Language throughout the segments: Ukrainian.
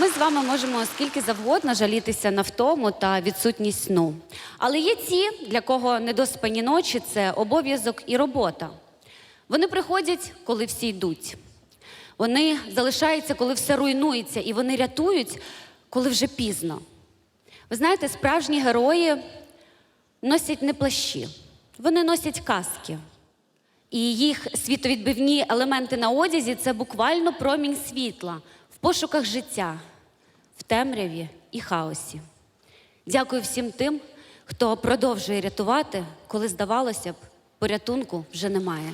Ми з вами можемо скільки завгодно жалітися на втому та відсутність сну. Але є ті, для кого недоспані ночі це обов'язок і робота. Вони приходять, коли всі йдуть. Вони залишаються, коли все руйнується, і вони рятують, коли вже пізно. Ви знаєте, справжні герої носять не плащі, вони носять каски. І їх світовідбивні елементи на одязі це буквально промінь світла в пошуках життя, в темряві і хаосі. Дякую всім тим, хто продовжує рятувати, коли здавалося б, порятунку вже немає.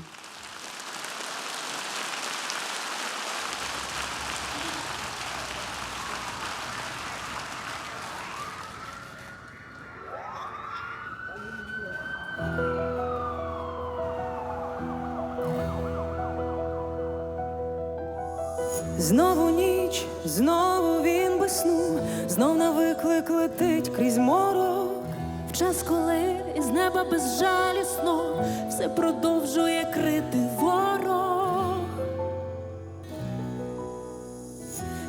Знову ніч, знову він без сну, знов на виклик летить крізь морок. В час, коли із неба безжалісно все продовжує крити ворог.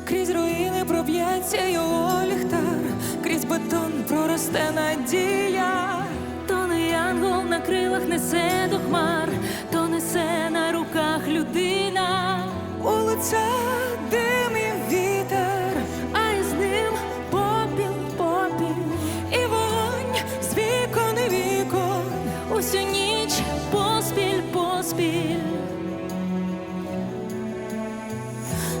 Крізь руїни проб'ється його ліхтар, крізь бетон проросте надія. То не янгол на крилах несе до хмар, то несе на руках людина, У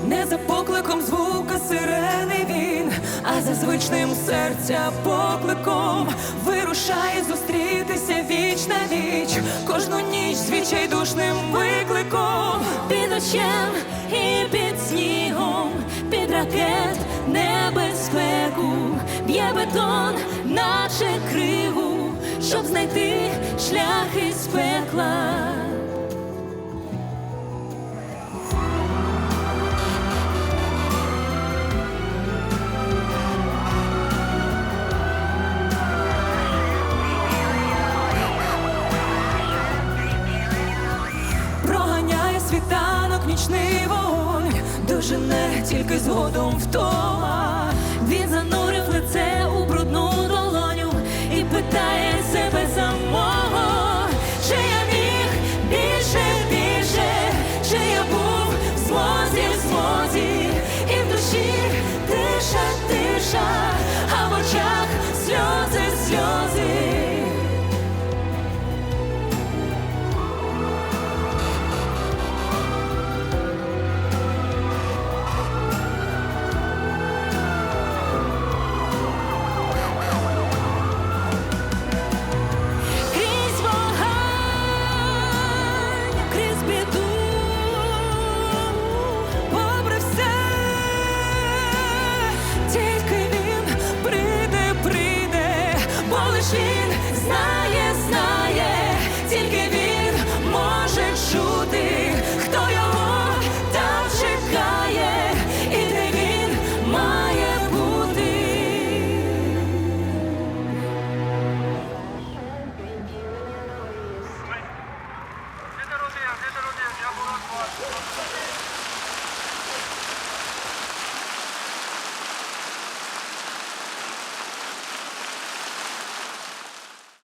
Не за покликом звука сирени він, а за звичним серця покликом вирушає зустрітися віч на віч, кожну ніч з відчайдушним викликом. Під дощем і під снігом, під ракет небезпеку, б'є бетон, наче криву, щоб знайти шлях із пекла. Світанок нічний вогонь, дожене тільки згодом втома. Він занурив It's not